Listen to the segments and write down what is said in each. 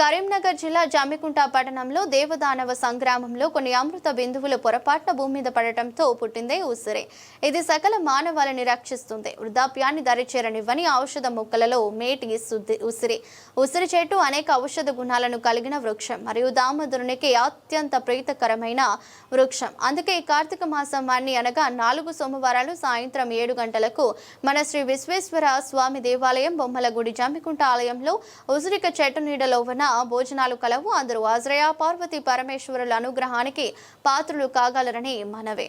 కరీంనగర్ జిల్లా జామికుంట పట్టణంలో దేవదానవ సంగ్రామంలో కొన్ని అమృత బిందువులు పొరపాటున భూమి మీద పడటంతో పుట్టిందే ఉసిరి. ఇది సకల మానవాళిని రక్షిస్తుంది. వృద్ధాప్యాన్ని దరిచేరనివ్వని ఔషధ మొక్కలలో మేటి ఉసిరి. ఉసిరి చెట్టు అనేక ఔషధ గుణాలను కలిగిన వృక్షం మరియు దామోదరునికి అత్యంత ప్రీతకరమైన వృక్షం. అందుకే ఈ కార్తీక మాసం వారిని అనగా నాలుగు సోమవారాలు సాయంత్రం ఏడు గంటలకు మన శ్రీ విశ్వేశ్వర స్వామి దేవాలయం బొమ్మల గుడి జమ్మికుంట ఆలయంలో ఉసిరిక చెట్టు నీడలో ఉన్న భోజనాలు కలవు. అందరూ ఆశ్రయ పార్వతి పరమేశ్వరుల అనుగ్రహానికి పాత్రులు కాగలరని మనవే.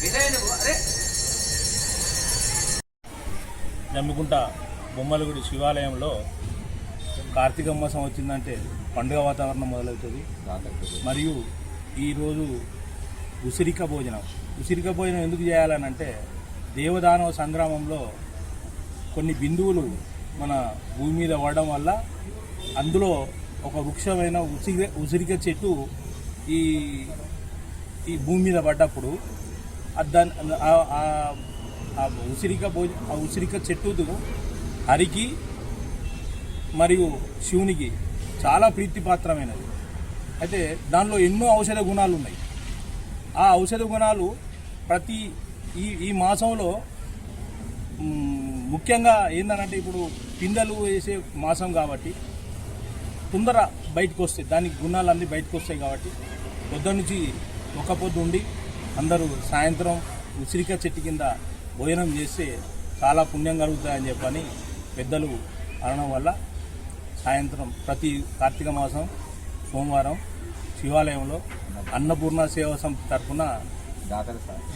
విజయ్ నువ్వు అరే జమ్మికుంట బొమ్మలగుడి శివాలయంలో కార్తీక మాసం వచ్చిందంటే పండుగ వాతావరణం మొదలవుతుంది. మరియు ఈరోజు ఉసిరిక భోజనం. ఉసిరిక భోజనం ఎందుకు చేయాలనంటే దేవదానవ సంగ్రామంలో కొన్ని బిందువులు మన భూమి మీద పడడం వల్ల అందులో ఒక వృక్షమైన ఉసిరి ఉసిరిక చెట్టు ఈ ఈ భూమి మీద పడ్డప్పుడు దాని ఆ- ఉసిరిక భోజ ఆ ఉసిరిక చెట్టుతో హరికి మరియు శివునికి చాలా ప్రీతిపాత్రమైనది అయితే దానిలో ఎన్నో ఔషధ గుణాలు ఉన్నాయి. ఆ ఔషధ గుణాలు ప్రతి ఈ ఈ మాసంలో ముఖ్యంగా ఏంటంటే ఇప్పుడు పిందెలు వేసే మాసం కాబట్టి తొందర బయటకు వస్తాయి దానికి గుణాలు అన్నీ బయటకు వస్తాయి కాబట్టి పొద్దు నుంచి ఒక పొద్దు ఉండి అందరూ సాయంత్రం ఉసిరిక చెట్టు కింద భోజనం చేస్తే చాలా పుణ్యం కలుగుతాయని చెప్పని పెద్దలు అనడం వల్ల సాయంత్రం ప్రతి కార్తీక మాసం సోమవారం శివాలయంలో అన్నపూర్ణ సేవ సంస్థ తరఫున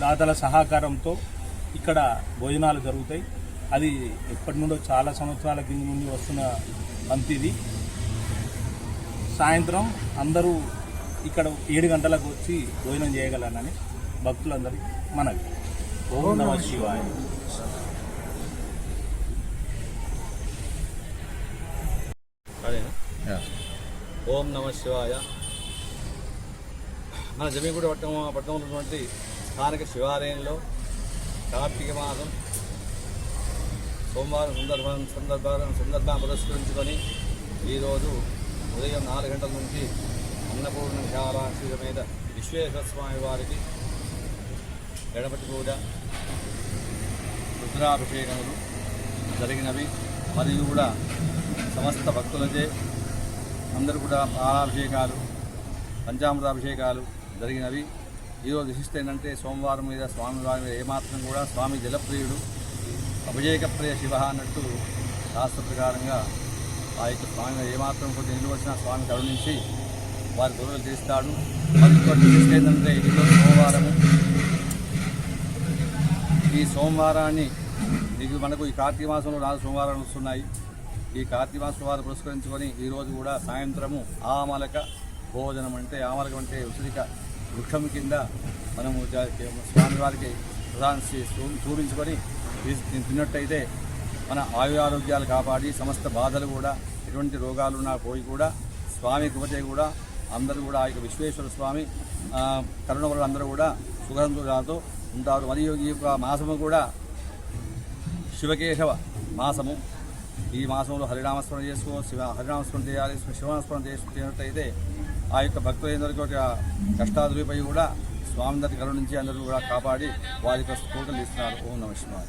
దాతల సహకారంతో ఇక్కడ భోజనాలు జరుగుతాయి. అది ఎప్పటి నుండో చాలా సంవత్సరాల కింద నుండి వస్తున్న పంతిది సాయంత్రం అందరూ ఇక్కడ ఏడు గంటలకు వచ్చి భోజనం చేయగలనని భక్తులందరికీ మనవి. ఓం నమ శివాయ. ఓం నమ శివాయ. మన జమీగూడ పట్టణం పట్టణంలో ఉన్నటువంటి స్థానిక శివాలయంలో కార్తీక మాసం సోమవారం సందర్భం సందర్భాన్ని సందర్భాన్ని పురస్కరించుకొని ఈరోజు ఉదయం నాలుగు గంటల నుంచి అన్నపూర్ణ శ్రీ మీద విశ్వేశ్వర స్వామి వారికి గణపతి పూజ రుద్రాభిషేకములు జరిగినవి. మరియు కూడా సమస్త భక్తులచే అందరూ కూడా పాలాభిషేకాలు పంచామృతాభిషేకాలు జరిగినవి. ఈరోజు విశిష్ట ఏంటంటే సోమవారం మీద స్వామి వారి మీద ఏమాత్రం కూడా స్వామి జలప్రియుడు అభిషేకప్రియ శివ అన్నట్టు శాస్త్ర ప్రకారంగా ఆ యొక్క స్వామి ఏమాత్రం కొద్ది నిలువ వచ్చినా స్వామి కరుణించి వారి గొడవలు తీస్తాడు. మరి ఇంకోటి విశిష్ట ఏంటంటే ఈరోజు సోమవారము. ఈ సోమవారాన్ని ఇది మనకు ఈ కార్తీక మాసంలో నాలుగు సోమవారాలు వస్తున్నాయి. ఈ కార్తీక మాసం వారు పురస్కరించుకొని ఈరోజు కూడా సాయంత్రము ఆమలక భోజనం అంటే ఆమలకం అంటే ఉసిరిక వృక్షం కింద మనము స్వామివారికి ప్రధాన చే- చూపించుకొని తిన్నట్టయితే మన ఆయు ఆరోగ్యాలు కాపాడి సమస్త బాధలు కూడా ఎటువంటి రోగాలు ఉన్నా పోయి కూడా స్వామి కృపచే కూడా అందరూ కూడా ఆ యొక్క విశ్వేశ్వర స్వామి కరుణ వల్ల అందరూ కూడా సుగంధులతో ఉంటారు. మరియు ఈ యొక్క మాసము కూడా శివకేశవ మాసము. ఈ మాసంలో హరినామస్మరణ చేసుకో శివ హరినామస్మరణ చేయాలి శివనామస్మరణ చేసినట్టయితే ఆ యొక్క భక్తులందరికీ ఒక కష్టాదులపై కూడా స్వామి దగ్గర నుంచి అందరూ కూడా కాపాడి వారి యొక్క స్ఫూర్తులు ఇస్తున్నారు. ఓం నమ శివాయ.